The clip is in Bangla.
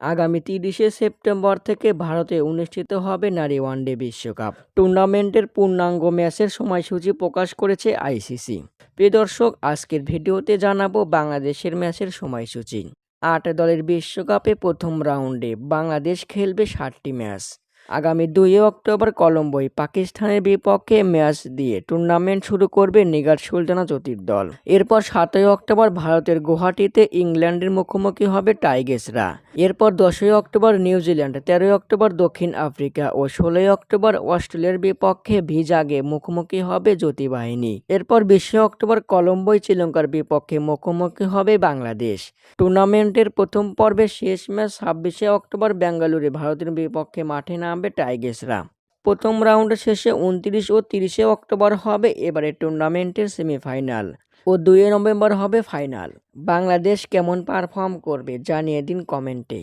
আগামী তিরিশে সেপ্টেম্বর থেকে ভারতে অনুষ্ঠিত হবে নারী ওয়ানডে বিশ্বকাপ। টুর্নামেন্টের পূর্ণাঙ্গ ম্যাচের সময়সূচি প্রকাশ করেছে আইসিসি। প্রিয় দর্শক, আজকের ভিডিওতে জানাব বাংলাদেশের ম্যাচের সময়সূচি। আট দলের বিশ্বকাপে প্রথম রাউন্ডে বাংলাদেশ খেলবে ষাটটি ম্যাচ। আগামী দুই অক্টোবর কলম্বোয় পাকিস্তানের বিপক্ষে ম্যাচ দিয়ে টুর্নামেন্ট শুরু করবে নিগার সুলতানা জ্যোতির দল এরপর সাতই অক্টোবর ভারতের গুয়াহাটিতে ইংল্যান্ডের মুখোমুখি হবে টাইগেসরা এরপর দশই অক্টোবর নিউজিল্যান্ড, তেরোই অক্টোবর দক্ষিণ আফ্রিকা ও ষোলোই অক্টোবর অস্ট্রেলিয়ার বিপক্ষে ভিজাগে মুখোমুখি হবে জ্যোতি বাহিনী এরপর বিশে অক্টোবর কলম্বোয় শ্রীলঙ্কার বিপক্ষে মুখোমুখি হবে বাংলাদেশ। টুর্নামেন্টের প্রথম পর্বে শেষ ম্যাচ ছাব্বিশে অক্টোবর বেঙ্গালুরু ভারতের বিপক্ষে মাঠে নামবে টাইগেসরা প্রথম রাউন্ড শেষে উনত্রিশ ও তিরিশে অক্টোবর হবে এবারে টুর্নামেন্টের সেমিফাইনাল ও দুইয়ে নভেম্বর হবে ফাইনাল। বাংলাদেশ কেমন পারফর্ম করবে জানিয়ে দিন কমেন্টে।